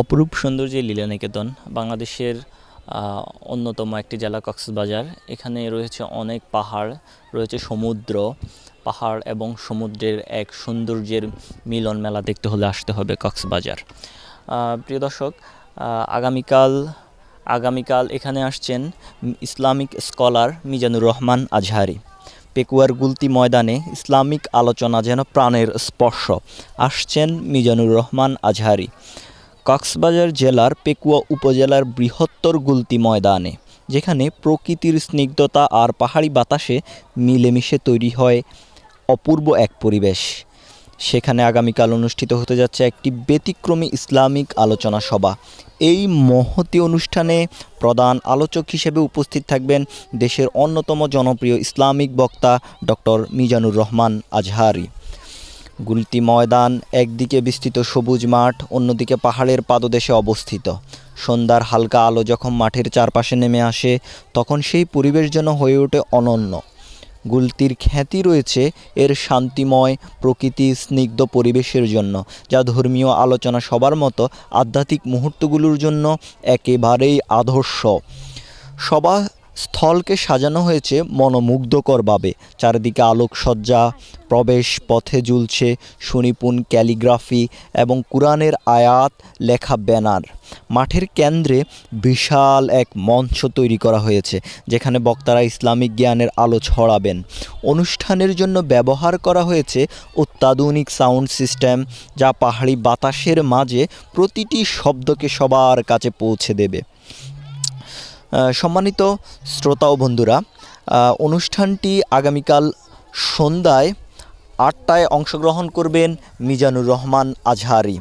অপরূপ সৌন্দর্যে লীলানিকেতন, বাংলাদেশের অন্যতম একটি জেলা কক্সবাজার। এখানে রয়েছে অনেক পাহাড়, রয়েছে সমুদ্র। পাহাড় এবং সমুদ্রের এক সৌন্দর্যের মিলন মেলা দেখতে হলে আসতে হবে কক্সবাজার। প্রিয় দর্শক আগামীকাল আগামীকাল এখানে আসছেন ইসলামিক স্কলার মিজানুর রহমান আজহারি। পেকুয়ার গুলতি ময়দানে ইসলামিক আলোচনা যেন প্রাণের স্পর্শ। আসছেন মিজানুর রহমান আজহারি। কক্সবাজার জেলার পেকুয়া উপজেলার বৃহত্তর গুলতি ময়দানে, যেখানে প্রকৃতির স্নিগ্ধতা আর পাহাড়ি বাতাসে মিলেমিশে তৈরি হয় অপূর্ব এক পরিবেশ। সেখানে আগামীকাল অনুষ্ঠিত হতে যাচ্ছে একটি ব্যতিক্রমী ইসলামিক আলোচনা সভা। এই মহতি অনুষ্ঠানে প্রধান আলোচক হিসেবে উপস্থিত থাকবেন দেশের অন্যতম জনপ্রিয় ইসলামিক বক্তা ডক্টর মিজানুর রহমান আজহারি। গুলতি ময়দান, একদিকে বিস্তৃত সবুজ মাঠ, অন্যদিকে পাহাড়ের পাদদেশে অবস্থিত। সন্ধ্যার হালকা আলো যখন মাঠের চারপাশে নেমে আসে, তখন সেই পরিবেশ যেন হয়ে ওঠে অনন্য। গুলতির খ্যাতি রয়েছে এর শান্তিময়, প্রকৃতি স্নিগ্ধ পরিবেশের জন্য, যা ধর্মীয় আলোচনা সবার মতো আধ্যাত্মিক মুহূর্তগুলোর জন্য একেবারেই আদর্শ। সভা স্থলকে সাজানো হয়েছে মনোমুগ্ধকরভাবে। চারিদিকে আলোকসজ্জা, প্রবেশ পথে ঝুলছে সুনিপুণ ক্যালিগ্রাফি এবং কোরআনের আয়াত লেখা ব্যানার। মাঠের কেন্দ্রে বিশাল এক মঞ্চ তৈরি করা হয়েছে, যেখানে বক্তারা ইসলামিক জ্ঞানের আলো ছড়াবেন। অনুষ্ঠানের জন্য ব্যবহার করা হয়েছে অত্যাধুনিক সাউন্ড সিস্টেম, যা পাহাড়ি বাতাসের মাঝে প্রতিটি শব্দকে সবার কাছে পৌঁছে দেবে। সম্মানিত শ্রোতা ও বন্ধুরা অনুষ্ঠানটি আগামীকাল সন্ধ্যায় আটটায় অংশগ্রহণ করবেন মিজানুর রহমান আজহারি।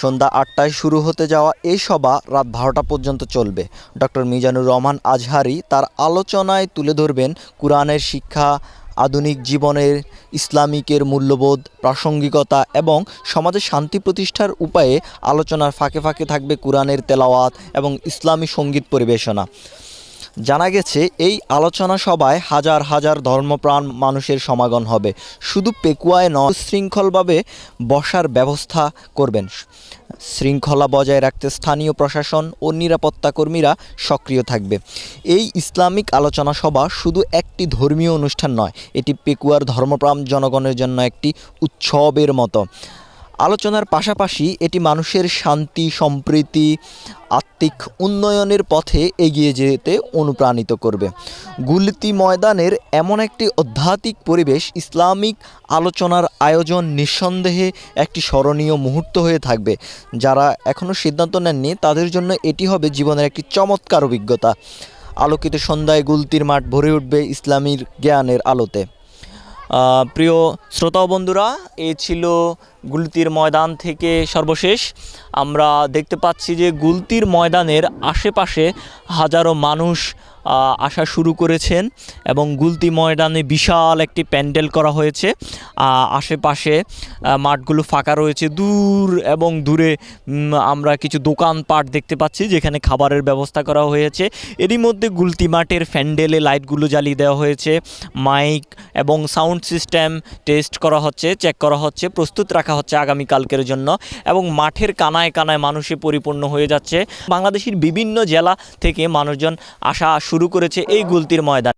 সন্ধ্যা আটটায় শুরু হতে যাওয়া এই সভা রাত বারোটা পর্যন্ত চলবে। ডক্টর মিজানুর রহমান আজহারি তার আলোচনায় তুলে ধরবেন কোরআনের শিক্ষা আধুনিক জীবনের ইসলামিকের মূল্যবোধ, প্রাসঙ্গিকতা এবং সমাজে শান্তি প্রতিষ্ঠার উপায়ে আলোচনার ফাঁকে ফাঁকে থাকবে কোরআনের তেলাওয়াত এবং ইসলামী সংগীত পরিবেশনা। জানা গেছে, এই আলোচনা সভায় হাজার হাজার ধর্মপ্রাণ মানুষের সমাগম হবে। শুধু পেকুয়ায় নয় শৃঙ্খলভাবে বসার ব্যবস্থা করবেন। শৃঙ্খলা বজায় রাখতে স্থানীয় প্রশাসন ও নিরাপত্তা কর্মীরা সক্রিয় থাকবে। এই ইসলামিক আলোচনা সভা শুধু একটি ধর্মীয় অনুষ্ঠান নয়, এটি পেকুয়ার ধর্মপ্রাণ জনগণের জন্য একটি উৎসবের মতো। আলোচনার পাশাপাশি এটি মানুষের শান্তি, সম্প্রীতি, আত্মিক উন্নয়নের পথে এগিয়ে যেতে অনুপ্রাণিত করবে। গুলতি ময়দানের এমন একটি আধ্যাত্মিক পরিবেশ ইসলামিক আলোচনার আয়োজন নিঃসন্দেহে একটি স্মরণীয় মুহূর্ত হয়ে থাকবে। যারা এখনও সিদ্ধান্ত নেননি, তাদের জন্য এটি হবে জীবনের একটি চমৎকার অভিজ্ঞতা। আলোকিত সন্ধ্যায় গুলতির মাঠ ভরে উঠবে ইসলামীর জ্ঞানের আলোতে। প্রিয় শ্রোতা বন্ধুরা এ ছিল গুলতির ময়দান থেকে সর্বশেষ। আমরা দেখতে পাচ্ছি যে গুলতির ময়দানের আশেপাশে হাজারো মানুষ আসা শুরু করেছেন এবং গুলতি ময়দানে বিশাল একটি প্যান্ডেল করা হয়েছে। আশেপাশে মাঠগুলো ফাঁকা রয়েছে। দূর এবং দূরে আমরা কিছু দোকানপাট দেখতে পাচ্ছি যেখানে খাবারের ব্যবস্থা করা হয়েছে। এরই মধ্যে গুলতি মাঠের প্যান্ডেলে লাইটগুলো জ্বালিয়ে দেওয়া হয়েছে। মাইক এবং সাউন্ড সিস্টেম টেস্ট করা হচ্ছে, চেক করা হচ্ছে। প্রস্তুত রাখা হচ্ছে আগামীকালকের জন্য এবং মাঠের কানায় কানায় মানুষে পরিপূর্ণ হয়ে যাচ্ছে। বাংলাদেশের বিভিন্ন জেলা থেকে মানুষজন আসা শুরু করেছে এই গুলতির ময়দান।